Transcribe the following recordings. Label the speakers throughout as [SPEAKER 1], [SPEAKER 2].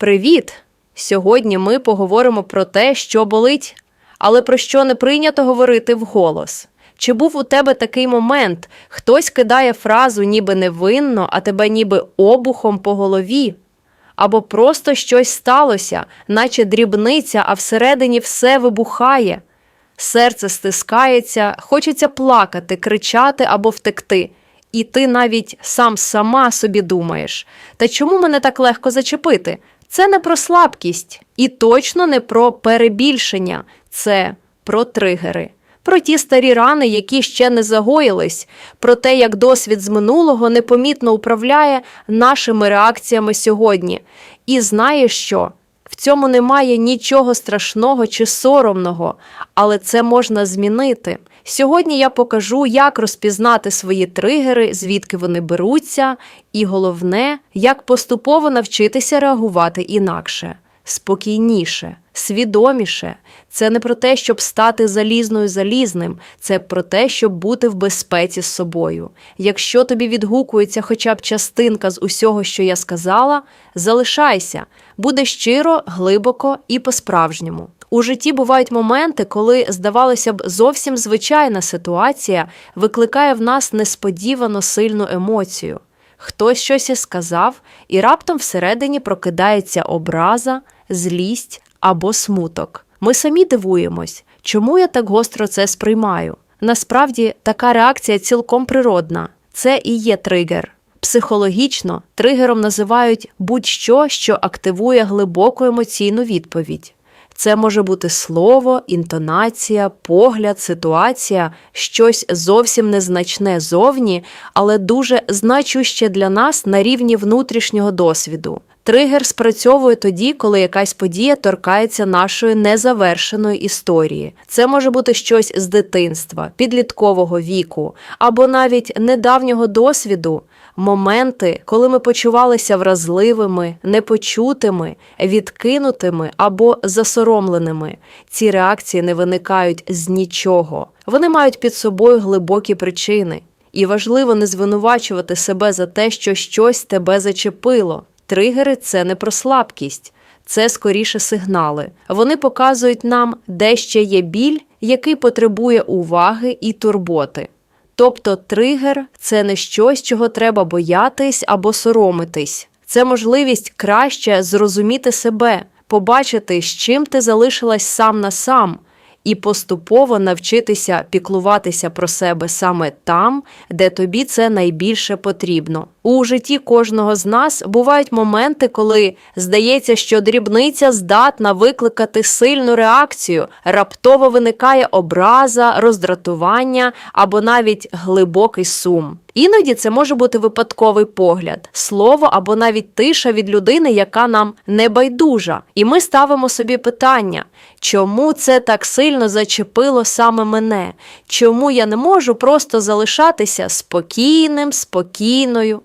[SPEAKER 1] Привіт! Сьогодні ми поговоримо про те, що болить, але про що не прийнято говорити вголос. Чи був у тебе такий момент, хтось кидає фразу ніби невинно, а тебе ніби обухом по голові? Або просто щось сталося, наче дрібниця, а всередині все вибухає. Серце стискається, хочеться плакати, кричати або втекти. І ти навіть сам сама собі думаєш, та чому мене так легко зачепити? Це не про слабкість і точно не про перебільшення, це про тригери, про ті старі рани, які ще не загоїлись, про те, як досвід з минулого непомітно управляє нашими реакціями сьогодні. І знаєш що? В цьому немає нічого страшного чи соромного, але це можна змінити. Сьогодні я покажу, як розпізнати свої тригери, звідки вони беруться, і головне, як поступово навчитися реагувати інакше, спокійніше, свідоміше. Це не про те, щоб стати залізною залізним, це про те, щоб бути в безпеці з собою. Якщо тобі відгукується хоча б частинка з усього, що я сказала, залишайся, буде щиро, глибоко і по-справжньому. У житті бувають моменти, коли, здавалося б, зовсім звичайна ситуація викликає в нас несподівано сильну емоцію. Хтось щось і сказав, і раптом всередині прокидається образа, злість або смуток. Ми самі дивуємось, чому я так гостро це сприймаю. Насправді, така реакція цілком природна. Це і є тригер. Психологічно тригером називають будь-що, що активує глибоку емоційну відповідь. Це може бути слово, інтонація, погляд, ситуація, щось зовсім незначне зовні, але дуже значуще для нас на рівні внутрішнього досвіду. Тригер спрацьовує тоді, коли якась подія торкається нашої незавершеної історії. Це може бути щось з дитинства, підліткового віку або навіть недавнього досвіду. Моменти, коли ми почувалися вразливими, непочутими, відкинутими або засоромленими. Ці реакції не виникають з нічого. Вони мають під собою глибокі причини. І важливо не звинувачувати себе за те, що щось тебе зачепило. Тригери це не про слабкість, це скоріше сигнали. Вони показують нам, де ще є біль, який потребує уваги і турботи. Тобто тригер це не щось, чого треба боятись або соромитись. Це можливість краще зрозуміти себе, побачити, з чим ти залишилась сам на сам, і поступово навчитися піклуватися про себе саме там, де тобі це найбільше потрібно. У житті кожного з нас бувають моменти, коли здається, що дрібниця здатна викликати сильну реакцію, раптово виникає образа, роздратування або навіть глибокий сум. Іноді це може бути випадковий погляд, слово або навіть тиша від людини, яка нам не байдужа. І ми ставимо собі питання, чому це так сильно зачепило саме мене? Чому я не можу просто залишатися спокійним, спокійною?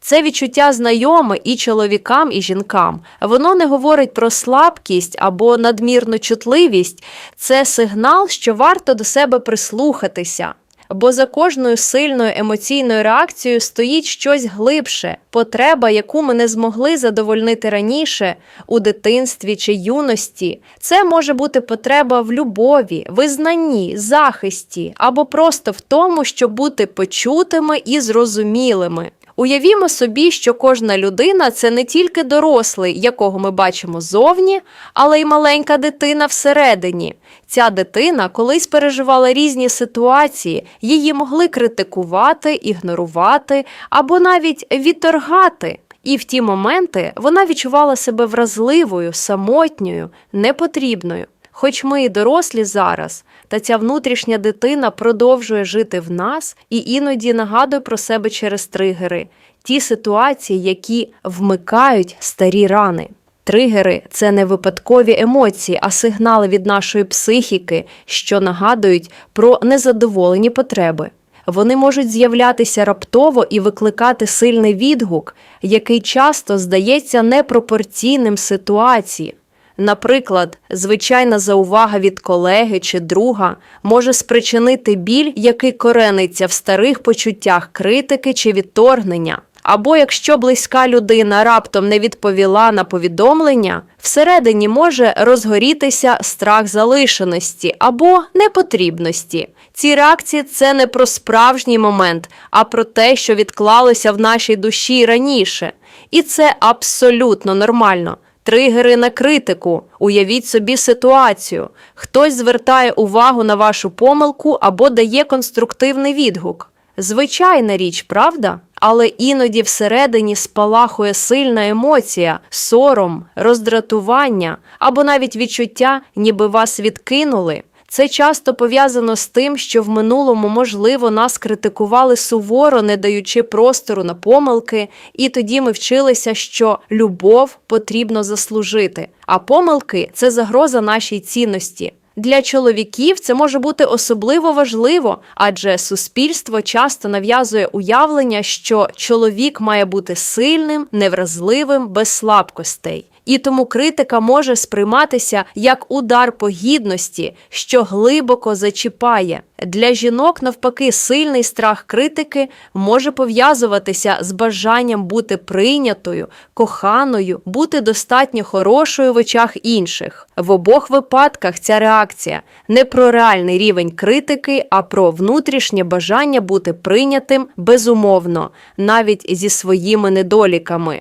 [SPEAKER 1] Це відчуття знайоме і чоловікам, і жінкам. Воно не говорить про слабкість або надмірну чутливість. Це сигнал, що варто до себе прислухатися. Бо за кожною сильною емоційною реакцією стоїть щось глибше, потреба, яку ми не змогли задовольнити раніше у дитинстві чи юності. Це може бути потреба в любові, визнанні, захисті або просто в тому, щоб бути почутими і зрозумілими. Уявімо собі, що кожна людина це не тільки дорослий, якого ми бачимо зовні, але й маленька дитина всередині. Ця дитина колись переживала різні ситуації, її могли критикувати, ігнорувати або навіть відторгати. І в ті моменти вона відчувала себе вразливою, самотньою, непотрібною. Хоч ми і дорослі зараз, та ця внутрішня дитина продовжує жити в нас і іноді нагадує про себе через тригери, ті ситуації, які вмикають старі рани. Тригери це не випадкові емоції, а сигнали від нашої психіки, що нагадують про незадоволені потреби. Вони можуть з'являтися раптово і викликати сильний відгук, який часто здається непропорційним ситуації. Наприклад, звичайна заувага від колеги чи друга може спричинити біль, який корениться в старих почуттях критики чи відторгнення. Або якщо близька людина раптом не відповіла на повідомлення, всередині може розгорітися страх залишеності або непотрібності. Ці реакції це не про справжній момент, а про те, що відклалося в нашій душі раніше. І це абсолютно нормально. Тригери на критику. Уявіть собі ситуацію. Хтось звертає увагу на вашу помилку або дає конструктивний відгук. Звичайна річ, правда? Але іноді всередині спалахує сильна емоція, сором, роздратування або навіть відчуття, ніби вас відкинули. Це часто пов'язано з тим, що в минулому, можливо, нас критикували суворо, не даючи простору на помилки, і тоді ми вчилися, що любов потрібно заслужити, а помилки це загроза нашій цінності. Для чоловіків це може бути особливо важливо, адже суспільство часто нав'язує уявлення, що чоловік має бути сильним, невразливим, без слабкостей. І тому критика може сприйматися як удар по гідності, що глибоко зачіпає. Для жінок, навпаки, сильний страх критики може пов'язуватися з бажанням бути прийнятою, коханою, бути достатньо хорошою в очах інших. В обох випадках ця реакція не про реальний рівень критики, а про внутрішнє бажання бути прийнятим безумовно, навіть зі своїми недоліками.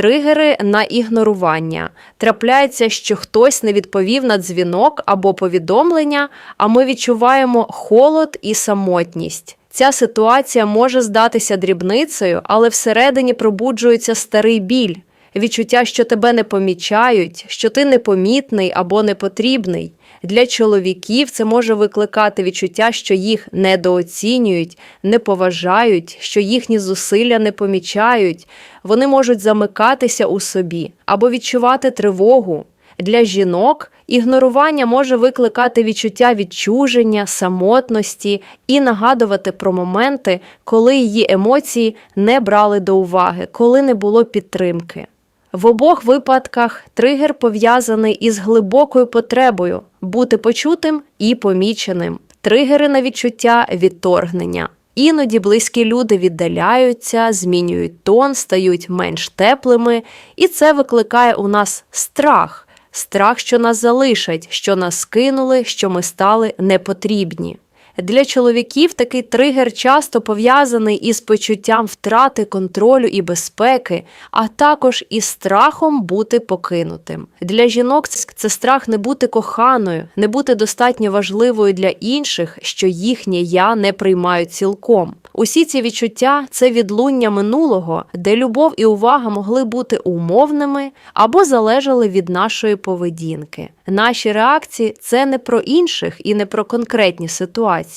[SPEAKER 1] Тригери на ігнорування. Трапляється, що хтось не відповів на дзвінок або повідомлення, а ми відчуваємо холод і самотність. Ця ситуація може здатися дрібницею, але всередині пробуджується старий біль, відчуття, що тебе не помічають, що ти непомітний або непотрібний. Для чоловіків це може викликати відчуття, що їх недооцінюють, не поважають, що їхні зусилля не помічають. Вони можуть замикатися у собі або відчувати тривогу. Для жінок ігнорування може викликати відчуття відчуження, самотності і нагадувати про моменти, коли її емоції не брали до уваги, коли не було підтримки. В обох випадках тригер пов'язаний із глибокою потребою бути почутим і поміченим. Тригери на відчуття відторгнення. Іноді близькі люди віддаляються, змінюють тон, стають менш теплими, і це викликає у нас страх, страх, що нас залишать, що нас кинули, що ми стали непотрібні. Для чоловіків такий тригер часто пов'язаний із почуттям втрати контролю і безпеки, а також із страхом бути покинутим. Для жінок це страх не бути коханою, не бути достатньо важливою для інших, що їхнє я не приймають цілком. Усі ці відчуття це відлуння минулого, де любов і увага могли бути умовними або залежали від нашої поведінки. Наші реакції це не про інших і не про конкретні ситуації.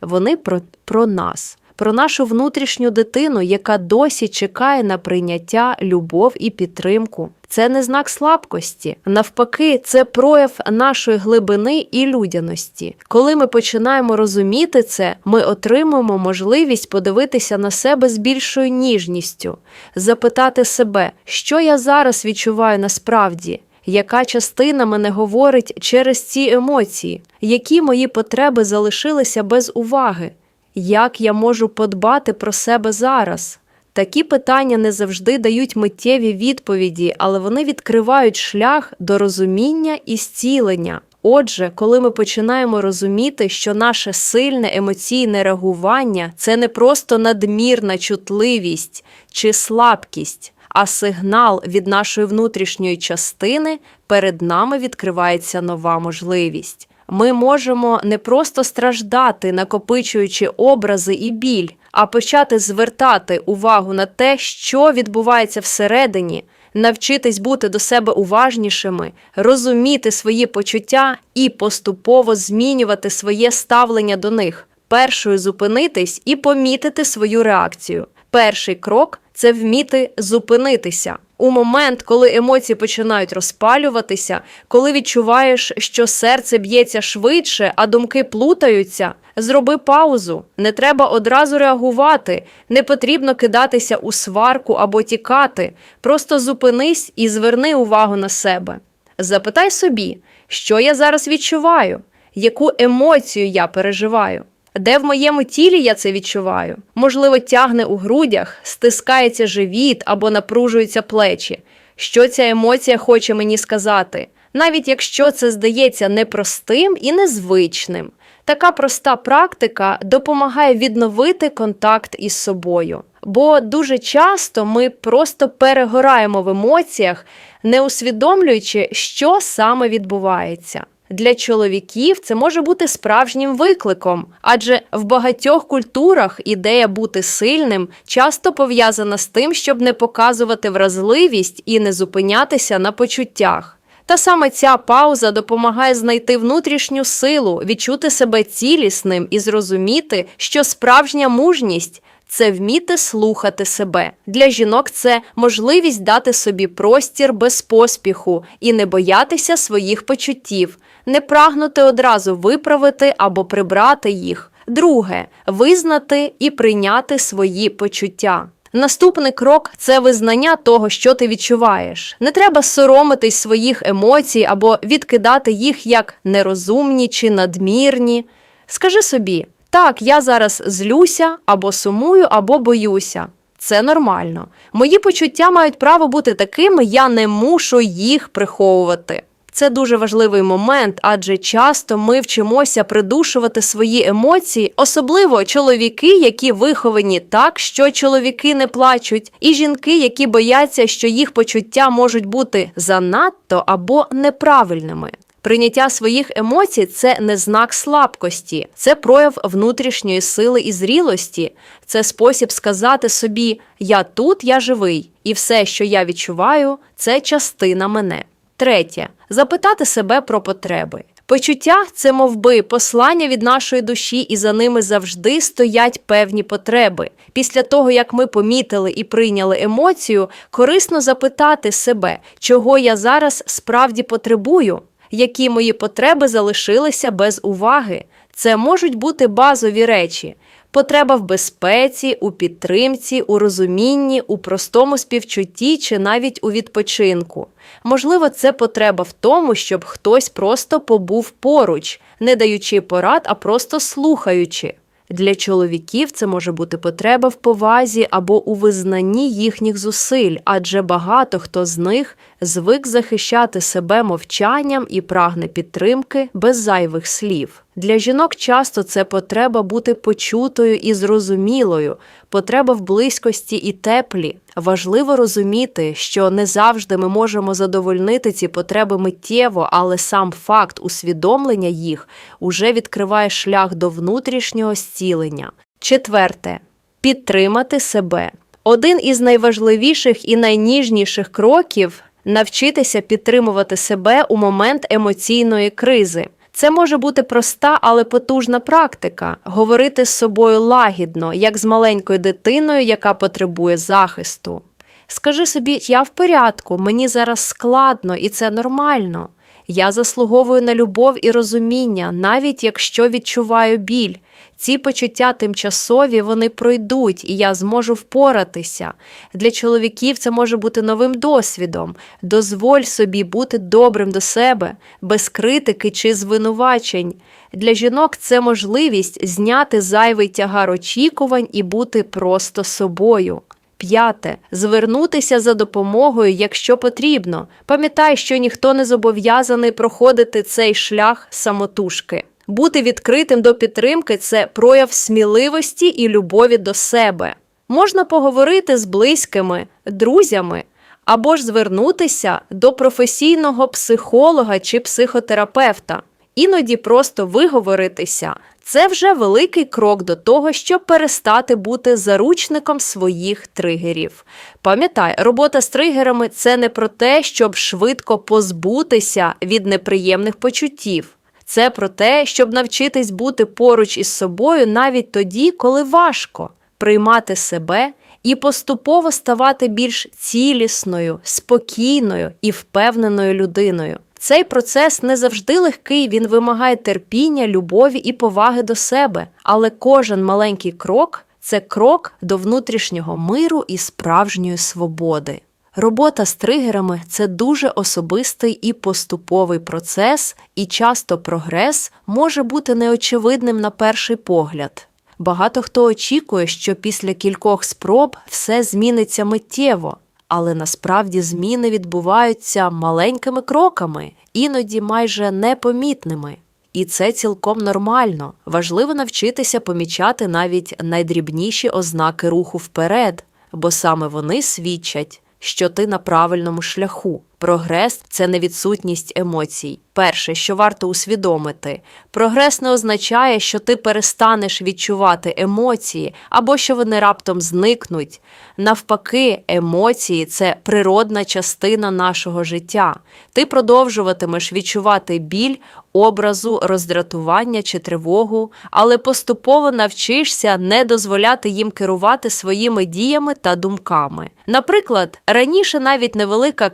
[SPEAKER 1] Вони про, про нас, про нашу внутрішню дитину, яка досі чекає на прийняття, любов і підтримку. Це не знак слабкості. Навпаки, це прояв нашої глибини і людяності. Коли ми починаємо розуміти це, ми отримуємо можливість подивитися на себе з більшою ніжністю, запитати себе, що я зараз відчуваю насправді. Яка частина мене говорить через ці емоції, які мої потреби залишилися без уваги? Як я можу подбати про себе зараз? Такі питання не завжди дають миттєві відповіді, але вони відкривають шлях до розуміння і зцілення. Отже, коли ми починаємо розуміти, що наше сильне емоційне реагування це не просто надмірна чутливість чи слабкість, а сигнал від нашої внутрішньої частини, перед нами відкривається нова можливість. Ми можемо не просто страждати, накопичуючи образи і біль, а почати звертати увагу на те, що відбувається всередині, навчитись бути до себе уважнішими, розуміти свої почуття і поступово змінювати своє ставлення до них. Першою зупинитись і помітити свою реакцію. Перший крок це вміти зупинитися. У момент, коли емоції починають розпалюватися, коли відчуваєш, що серце б'ється швидше, а думки плутаються, зроби паузу. Не треба одразу реагувати, не потрібно кидатися у сварку або тікати. Просто зупинись і зверни увагу на себе. Запитай собі, що я зараз відчуваю, яку емоцію я переживаю. Де в моєму тілі я це відчуваю? Можливо, тягне у грудях, стискається живіт або напружуються плечі. Що ця емоція хоче мені сказати? Навіть якщо це здається непростим і незвичним. Така проста практика допомагає відновити контакт із собою. Бо дуже часто ми просто перегораємо в емоціях, не усвідомлюючи, що саме відбувається. Для чоловіків це може бути справжнім викликом, адже в багатьох культурах ідея бути сильним часто пов'язана з тим, щоб не показувати вразливість і не зупинятися на почуттях. Та саме ця пауза допомагає знайти внутрішню силу, відчути себе цілісним і зрозуміти, що справжня мужність це вміти слухати себе. Для жінок це можливість дати собі простір без поспіху і не боятися своїх почуттів, не прагнути одразу виправити або прибрати їх. Друге визнати і прийняти свої почуття. Наступний крок це визнання того, що ти відчуваєш. Не треба соромитись своїх емоцій або відкидати їх як нерозумні чи надмірні. Скажи собі, так, я зараз злюся або сумую, або боюся. Це нормально. Мої почуття мають право бути такими, я не мушу їх приховувати. Це дуже важливий момент, адже часто ми вчимося придушувати свої емоції, особливо чоловіки, які виховані так, що чоловіки не плачуть, і жінки, які бояться, що їх почуття можуть бути занадто або неправильними. Прийняття своїх емоцій це не знак слабкості, це прояв внутрішньої сили і зрілості, це спосіб сказати собі: Я тут, я живий, і все, що я відчуваю, це частина мене. Третє запитати себе про потреби. Почуття це мовби послання від нашої душі, і за ними завжди стоять певні потреби. Після того, як ми помітили і прийняли емоцію, корисно запитати себе, чого я зараз справді потребую, які мої потреби залишилися без уваги. Це можуть бути базові речі. Потреба в безпеці, у підтримці, у розумінні, у простому співчутті чи навіть у відпочинку. Можливо, це потреба в тому, щоб хтось просто побув поруч, не даючи порад, а просто слухаючи. Для чоловіків це може бути потреба в повазі або у визнанні їхніх зусиль, адже багато хто з них звик захищати себе мовчанням і прагне підтримки без зайвих слів. Для жінок часто це потреба бути почутою і зрозумілою, потреба в близькості і теплі. Важливо розуміти, що не завжди ми можемо задовольнити ці потреби миттєво, але сам факт усвідомлення їх уже відкриває шлях до внутрішнього зцілення. Четверте підтримати себе. Один із найважливіших і найніжніших кроків навчитися підтримувати себе у момент емоційної кризи. Це може бути проста, але потужна практика говорити з собою лагідно, як з маленькою дитиною, яка потребує захисту. Скажи собі, я в порядку, мені зараз складно і це нормально. Я заслуговую на любов і розуміння, навіть якщо відчуваю біль. Ці почуття тимчасові вони пройдуть, і я зможу впоратися. Для чоловіків це може бути новим досвідом. Дозволь собі бути добрим до себе, без критики чи звинувачень. Для жінок це можливість зняти зайвий тягар очікувань і бути просто собою. П'яте звернутися за допомогою, якщо потрібно. Пам'ятай, що ніхто не зобов'язаний проходити цей шлях самотужки. Бути відкритим до підтримки це прояв сміливості і любові до себе. Можна поговорити з близькими, друзями або ж звернутися до професійного психолога чи психотерапевта. Іноді просто виговоритися це вже великий крок до того, щоб перестати бути заручником своїх тригерів. Пам'ятай, робота з тригерами це не про те, щоб швидко позбутися від неприємних почуттів. Це про те, щоб навчитись бути поруч із собою навіть тоді, коли важко приймати себе і поступово ставати більш цілісною, спокійною і впевненою людиною. Цей процес не завжди легкий, він вимагає терпіння, любові і поваги до себе, але кожен маленький крок це крок до внутрішнього миру і справжньої свободи. Робота з тригерами це дуже особистий і поступовий процес, і часто прогрес може бути неочевидним на перший погляд. Багато хто очікує, що після кількох спроб все зміниться миттєво, але насправді зміни відбуваються маленькими кроками, іноді майже непомітними. І це цілком нормально. Важливо навчитися помічати навіть найдрібніші ознаки руху вперед, бо саме вони свідчать, що ти на правильному шляху. Прогрес це не відсутність емоцій. Перше, що варто усвідомити, прогрес не означає, що ти перестанеш відчувати емоції або що вони раптом зникнуть. Навпаки, емоції це природна частина нашого життя. Ти продовжуватимеш відчувати біль, образу, роздратування чи тривогу, але поступово навчишся не дозволяти їм керувати своїми діями та думками. Наприклад, раніше навіть невелика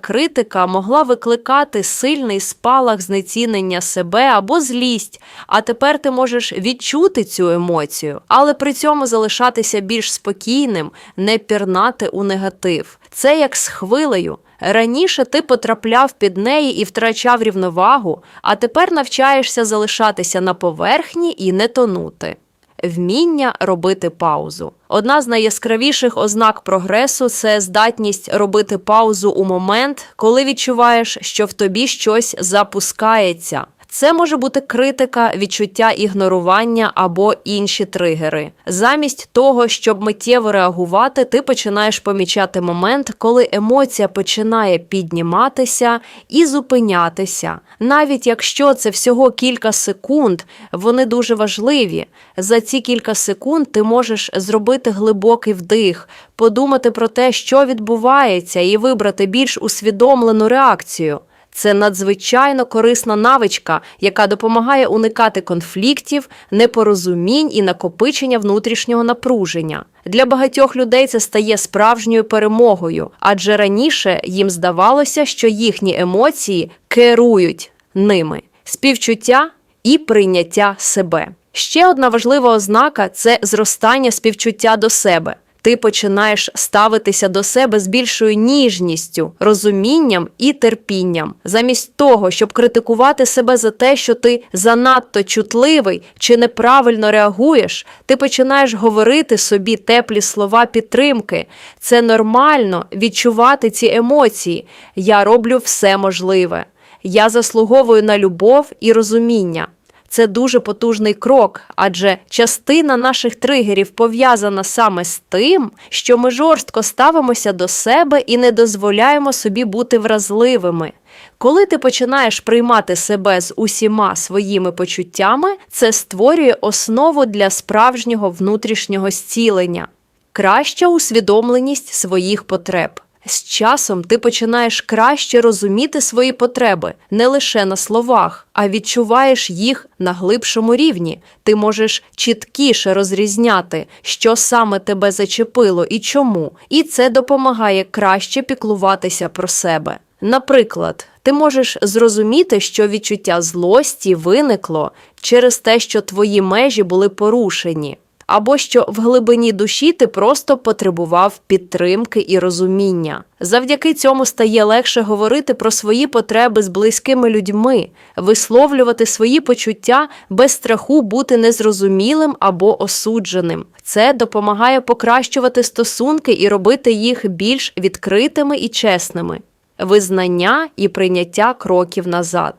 [SPEAKER 1] критика могла викликати сильний спалах знецінення себе або злість, а тепер ти можеш відчути цю емоцію, але при цьому залишатися більш спокійним, не пірнати у негатив. Це як з хвилею. Раніше ти потрапляв під неї і втрачав рівновагу, а тепер навчаєшся залишатися на поверхні і не тонути. Вміння робити паузу. Одна з найяскравіших ознак прогресу це здатність робити паузу у момент, коли відчуваєш, що в тобі щось запускається. Це може бути критика, відчуття ігнорування або інші тригери. Замість того, щоб миттєво реагувати, ти починаєш помічати момент, коли емоція починає підніматися і зупинятися. Навіть якщо це всього кілька секунд, вони дуже важливі. За ці кілька секунд ти можеш зробити глибокий вдих, подумати про те, що відбувається, і вибрати більш усвідомлену реакцію. Це надзвичайно корисна навичка, яка допомагає уникати конфліктів, непорозумінь і накопичення внутрішнього напруження. Для багатьох людей це стає справжньою перемогою, адже раніше їм здавалося, що їхні емоції керують ними співчуття і прийняття себе. Ще одна важлива ознака це зростання співчуття до себе. Ти починаєш ставитися до себе з більшою ніжністю, розумінням і терпінням, замість того, щоб критикувати себе за те, що ти занадто чутливий чи неправильно реагуєш, ти починаєш говорити собі теплі слова підтримки. Це нормально відчувати ці емоції. Я роблю все можливе. Я заслуговую на любов і розуміння. Це дуже потужний крок, адже частина наших тригерів пов'язана саме з тим, що ми жорстко ставимося до себе і не дозволяємо собі бути вразливими. Коли ти починаєш приймати себе з усіма своїми почуттями, це створює основу для справжнього внутрішнього зцілення, краща усвідомленість своїх потреб. З часом ти починаєш краще розуміти свої потреби не лише на словах, а відчуваєш їх на глибшому рівні. Ти можеш чіткіше розрізняти, що саме тебе зачепило і чому, і це допомагає краще піклуватися про себе. Наприклад, ти можеш зрозуміти, що відчуття злості виникло через те, що твої межі були порушені або що в глибині душі ти просто потребував підтримки і розуміння. Завдяки цьому стає легше говорити про свої потреби з близькими людьми, висловлювати свої почуття без страху бути незрозумілим або осудженим. Це допомагає покращувати стосунки і робити їх більш відкритими і чесними. Визнання і прийняття кроків назад.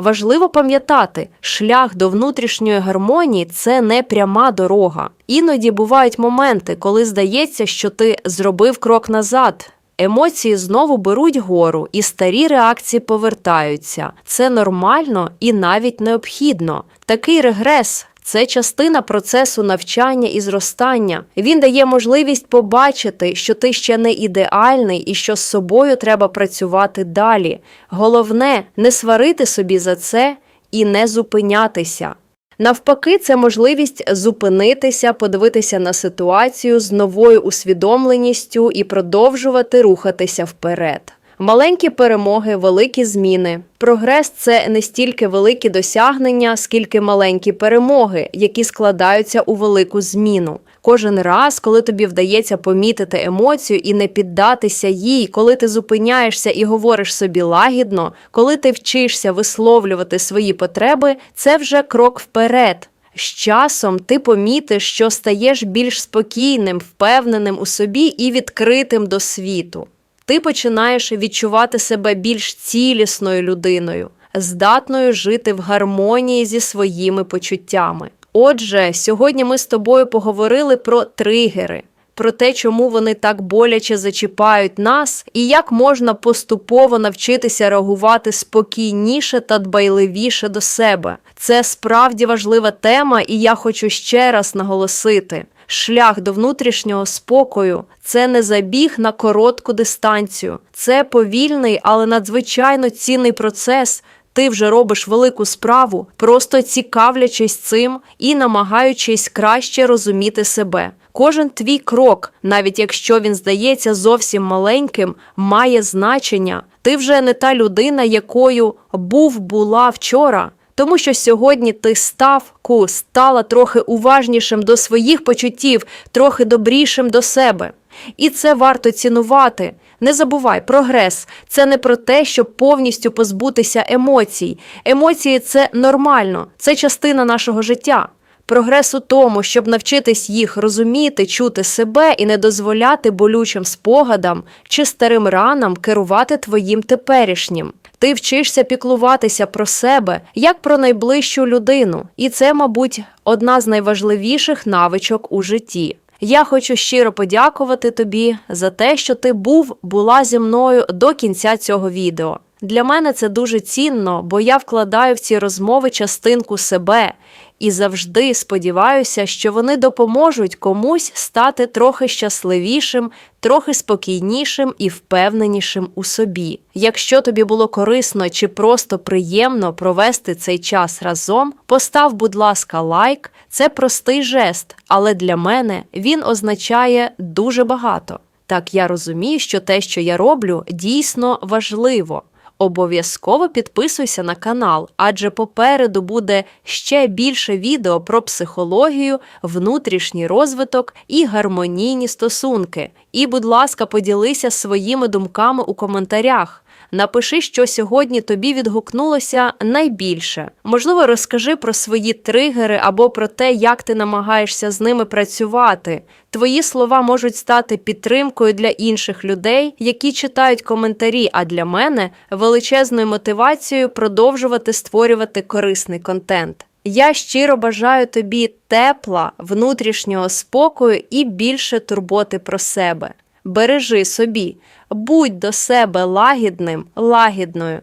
[SPEAKER 1] Важливо пам'ятати, шлях до внутрішньої гармонії це не пряма дорога. Іноді бувають моменти, коли здається, що ти зробив крок назад. Емоції знову беруть гору, і старі реакції повертаються. Це нормально і навіть необхідно. Такий регрес це частина процесу навчання і зростання. Він дає можливість побачити, що ти ще не ідеальний і що з собою треба працювати далі. Головне не сварити собі за це і не зупинятися. Навпаки, це можливість зупинитися, подивитися на ситуацію з новою усвідомленістю і продовжувати рухатися вперед. Маленькі перемоги, великі зміни. Прогрес це не стільки великі досягнення, скільки маленькі перемоги, які складаються у велику зміну. Кожен раз, коли тобі вдається помітити емоцію і не піддатися їй, коли ти зупиняєшся і говориш собі лагідно, коли ти вчишся висловлювати свої потреби, це вже крок вперед. З часом ти помітиш, що стаєш більш спокійним, впевненим у собі і відкритим до світу. Ти починаєш відчувати себе більш цілісною людиною, здатною жити в гармонії зі своїми почуттями. Отже, сьогодні ми з тобою поговорили про тригери, про те, чому вони так боляче зачіпають нас, і як можна поступово навчитися реагувати спокійніше та дбайливіше до себе. Це справді важлива тема, і я хочу ще раз наголосити. Шлях до внутрішнього спокою це не забіг на коротку дистанцію, це повільний, але надзвичайно цінний процес. Ти вже робиш велику справу, просто цікавлячись цим і намагаючись краще розуміти себе. Кожен твій крок, навіть якщо він здається зовсім маленьким, має значення. Ти вже не та людина, якою був була вчора. Тому що сьогодні ти став ку, стала трохи уважнішим до своїх почуттів, трохи добрішим до себе. І це варто цінувати. Не забувай, прогрес це не про те, щоб повністю позбутися емоцій. Емоції це нормально, це частина нашого життя. Прогрес у тому, щоб навчитись їх розуміти, чути себе і не дозволяти болючим спогадам чи старим ранам керувати твоїм теперішнім. Ти вчишся піклуватися про себе як про найближчу людину, і це, мабуть, одна з найважливіших навичок у житті. Я хочу щиро подякувати тобі за те, що ти був, була зі мною до кінця цього відео. Для мене це дуже цінно, бо я вкладаю в ці розмови частинку себе і завжди сподіваюся, що вони допоможуть комусь стати трохи щасливішим, трохи спокійнішим і впевненішим у собі. Якщо тобі було корисно чи просто приємно провести цей час разом, постав, будь ласка, лайк. Це простий жест, але для мене він означає дуже багато. Так я розумію, що те, що я роблю, дійсно важливо. Обов'язково підписуйся на канал, адже попереду буде ще більше відео про психологію, внутрішній розвиток і гармонійні стосунки. І, будь ласка, поділися своїми думками у коментарях. Напиши, що сьогодні тобі відгукнулося найбільше. Можливо, розкажи про свої тригери або про те, як ти намагаєшся з ними працювати. Твої слова можуть стати підтримкою для інших людей, які читають коментарі, а для мене величезною мотивацією продовжувати створювати корисний контент. Я щиро бажаю тобі тепла, внутрішнього спокою і більше турботи про себе. Бережи собі, будь до себе лагідним, лагідною.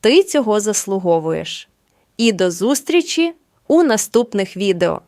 [SPEAKER 1] Ти цього заслуговуєш. І до зустрічі у наступних відео.